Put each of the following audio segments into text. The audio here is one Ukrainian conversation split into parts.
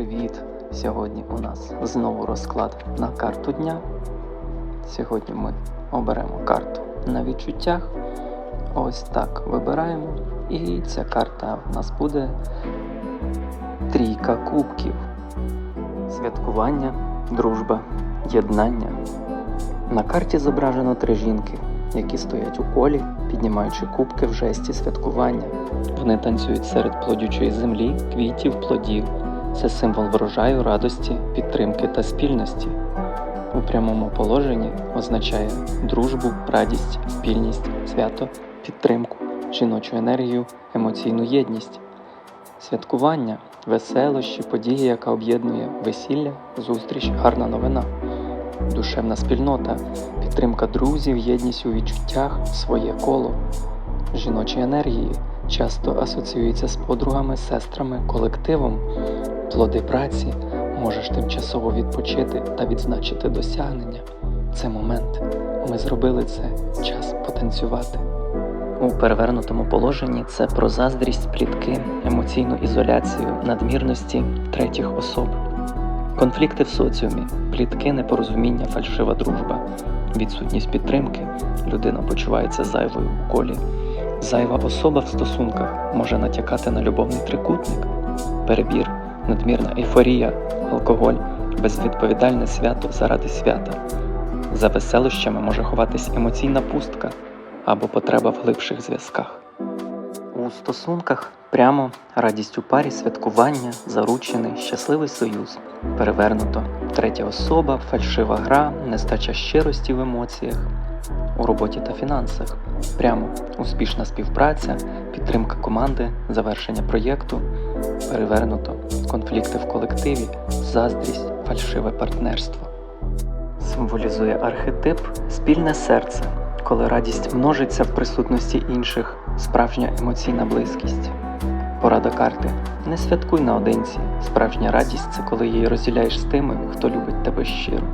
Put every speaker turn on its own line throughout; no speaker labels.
привіт! Сьогодні у нас знову розклад на карту дня. Сьогодні ми оберемо карту на відчуттях. Ось так вибираємо. І ця карта в нас буде трійка кубків. Святкування, дружба, єднання. На карті зображено три жінки, які стоять у колі, піднімаючи кубки в жесті святкування. Вони танцюють серед плодючої землі, квітів, плодів. Це символ врожаю, радості, підтримки та спільності. У прямому положенні означає дружбу, радість, спільність, свято, підтримку, жіночу енергію, емоційну єдність. Святкування веселощі, події, яка об'єднує весілля, зустріч, гарна новина, душевна спільнота, підтримка друзів, єдність у відчуттях, своє коло, жіночі енергії часто асоціюються з подругами, сестрами, колективом, плоди праці, можеш тимчасово відпочити та відзначити досягнення. Це момент. Ми зробили це. Час потанцювати. У перевернутому положенні це про заздрість, плітки, емоційну ізоляцію, надмірності третіх особ, конфлікти в соціумі, плітки, непорозуміння, фальшива дружба, відсутність підтримки, людина почувається зайвою у колі. Зайва особа в стосунках може натякати на любовний трикутник, перебір, надмірна ейфорія, алкоголь, безвідповідальне свято заради свята. За веселощами може ховатись емоційна пустка або потреба в глибших зв'язках. У стосунках прямо радість у парі, святкування, заручений, щасливий союз, перевернуто, третя особа, фальшива гра, нестача щирості в емоціях, у роботі та фінансах, прямо успішна співпраця, підтримка команди, завершення проєкту, перевернуто, конфлікти в колективі, заздрість, фальшиве партнерство. Символізує архетип спільне серце, коли радість множиться в присутності інших, справжня емоційна близькість. Порада карти. Не святкуй наодинці. Справжня радість це коли її розділяєш з тими, хто любить тебе щиро.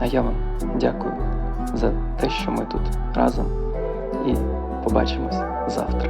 А я вам дякую за те, що ми тут разом і Побачимось завтра.